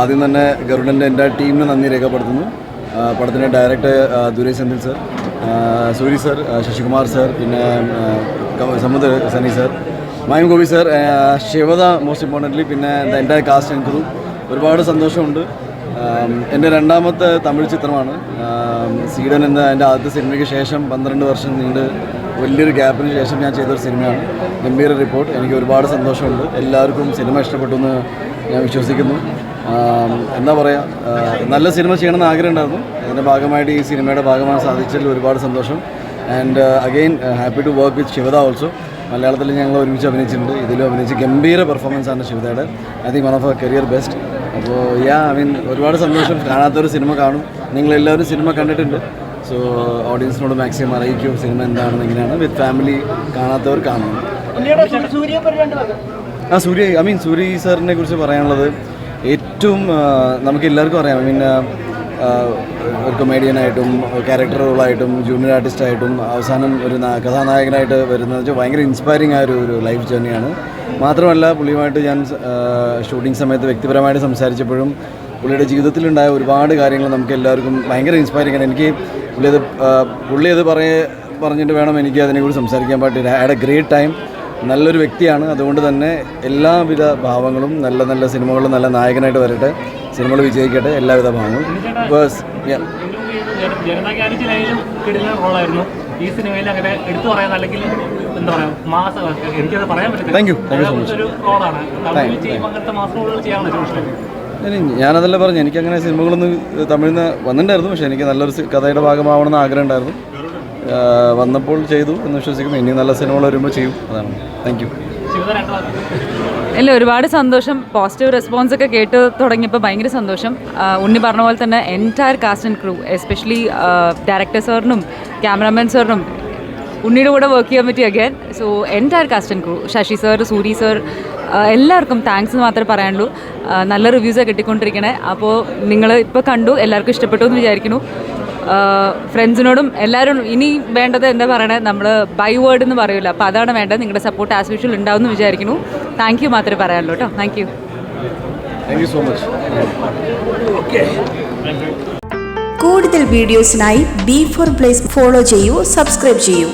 ആദ്യം തന്നെ ഗരുഡന്റെ എന്റെ ടീമിന് നന്ദി രേഖപ്പെടുത്തുന്നു. പടത്തിന്റെ director ദുരേഷ് Senthil sir Soori sir Sasikumar sir പിന്നെ Samuthirakani sir mime Gopi sir Shivada most importantly പിന്നെ എന്റെ കാസ്റ്റ് ക്രൂ ഒരുപാട് സന്തോഷമുണ്ട്. എന്റെ രണ്ടാമത്തെ തമിഴ് ചിത്രമാണ്. സീഡൻ എന്ന എന്റെ ആദ്യത്തെ സിനിമയ്ക്ക് ശേഷം പന്ത്രണ്ട് വർഷം നീണ്ട് വലിയൊരു ഗ്യാപ്പിന് ശേഷം ഞാൻ ചെയ്തൊരു സിനിമയാണ്. ഗംഭീര റിപ്പോർട്ട് എനിക്ക് ഒരുപാട് സന്തോഷമുണ്ട്. എല്ലാവർക്കും സിനിമ ഇഷ്ടപ്പെട്ടു എന്ന് ഞാൻ വിശ്വസിക്കുന്നു. എന്താ പറയുക നല്ല സിനിമ ചെയ്യണമെന്ന് ആഗ്രഹം ഉണ്ടായിരുന്നു. അതിന്റെ ഭാഗമായിട്ട് ഈ സിനിമയുടെ ഭാഗമാകാൻ സാധിച്ചതിൽ ഒരുപാട് സന്തോഷം. And again happy to work with Shivada also മലയാളത്തിൽ ഞങ്ങൾ ഒരുമിച്ച് അഭിനയിച്ചിട്ടുണ്ട്. ഇതിലും അഭിനയിച്ച് ഗംഭീര പെർഫോമൻസ് ആണ് ശിവദയുടെ I think one of a career best അപ്പോൾ യാ ഐ മീൻ ഒരുപാട് സന്തോഷം. കാണാത്തൊരു സിനിമ കാണും. നിങ്ങളെല്ലാവരും സിനിമ കണ്ടിട്ടുണ്ട്. സോ ഓഡിയൻസിനോട് മാക്സിമം അറിയിക്കും സിനിമ എന്താണെന്ന് എങ്ങനെയാണ്. വിത്ത് ഫാമിലി കാണാത്തവർ കാണണം. ആ സൂര്യ ഐ മീൻ സൂര്യ സാറിനെ കുറിച്ച് പറയാനുള്ളത് ഏറ്റവും നമുക്ക് എല്ലാവർക്കും അറിയാം. ഐ മീൻ ഒരു കൊമേഡിയനായിട്ടും ക്യാരക്ടർ റോളായിട്ടും ജൂനിയർ ആർട്ടിസ്റ്റായിട്ടും അവസാനം ഒരു കഥാനായകനായിട്ട് വരുന്നത് വെച്ചാൽ ഭയങ്കര ഇൻസ്പയറിംഗ് ആയ ഒരു ലൈഫ് ജേർണിയാണ് മാത്രമല്ല പുള്ളിയുമായിട്ട് ഞാൻ ഷൂട്ടിംഗ് സമയത്ത് വ്യക്തിപരമായിട്ട് സംസാരിച്ചപ്പോഴും പുള്ളിയുടെ ജീവിതത്തിലുണ്ടായ ഒരുപാട് കാര്യങ്ങൾ നമുക്ക് എല്ലാവർക്കും ഭയങ്കര ഇൻസ്പയറിംഗ് ആണ്. എനിക്ക് പുള്ളി അത് പുള്ളി അത് പറയ പറഞ്ഞിട്ട് വേണം എനിക്ക് അതിനെക്കുറിച്ച് സംസാരിക്കാൻ പറ്റില്ല ഹാഡ് എ ഗ്രേറ്റ് ടൈം നല്ലൊരു വ്യക്തിയാണ്. അതുകൊണ്ട് തന്നെ എല്ലാവിധ ഭാവങ്ങളും നല്ല നല്ല സിനിമകളും നല്ല നായകനായിട്ട് വരട്ടെ. സിനിമകൾ വിജയിക്കട്ടെ എല്ലാവിധ ഭാവങ്ങളും. ബസ് അങ്ങനത്തെ മാസ റോളുകൾ ചെയ്യാൻ ഇഷ്ടം ഇനി ഞാനതല്ല പറഞ്ഞു എനിക്കങ്ങനെ സിനിമകളൊന്നും തമിഴിൽ നിന്ന് വന്നിട്ടുണ്ടായിരുന്നു. പക്ഷേ എനിക്ക് നല്ലൊരു സി- കഥയുടെ ഭാഗമാവണമെന്ന് ആഗ്രഹം ഉണ്ടായിരുന്നു വന്നപ്പോൾ ചെയ്തു എന്ന് വിശ്വസിക്കുന്നു. ഇനി നല്ല സിനിമകൾ വരുമ്പോൾ ചെയ്യും. അതാണ്. താങ്ക് യു ഇല്ല ഒരുപാട് സന്തോഷം. പോസിറ്റീവ് റെസ്പോൺസ് ഒക്കെ കേട്ട് തുടങ്ങിയപ്പോൾ ഭയങ്കര സന്തോഷം. ഉണ്ണി പറഞ്ഞ പോലെ തന്നെ entire cast and crew especially director സാറിനും ക്യാമറാമാൻ സാറിനും ഉണ്ണിയുടെ കൂടെ വർക്ക് ചെയ്യാൻ പറ്റി again so entire cast and crew Sasi sir Soori sir എല്ലാവർക്കും താങ്ക്സ് എന്ന് മാത്രമേ പറയാനുള്ളൂ. നല്ല റിവ്യൂസാണ് കിട്ടിക്കൊണ്ടിരിക്കണേ. അപ്പോൾ നിങ്ങൾ ഇപ്പോൾ കണ്ടു എല്ലാവർക്കും ഇഷ്ടപ്പെട്ടു എന്ന് വിചാരിക്കുന്നു. ഫ്രണ്ട്സിനോടും എല്ലാവരും ഇനി വേണ്ടത് എന്താ പറയണേ? നമ്മൾ ബൈ വേർഡ് എന്ന് പറയില്ല അപ്പോൾ അതാണ് വേണ്ടത്. നിങ്ങളുടെ സപ്പോർട്ട് ആസ് യൂഷ്വൽ ഉണ്ടാവുമെന്ന് വിചാരിക്കുന്നു. താങ്ക് യു മാത്രമേ പറയാനുള്ളൂ കേട്ടോ thank you thank you so much കൂടുതൽ വീഡിയോസിനായി ബി ഫോർ പ്ലേസ് ഫോളോ ചെയ്യൂ സബ്സ്ക്രൈബ് ചെയ്യൂ.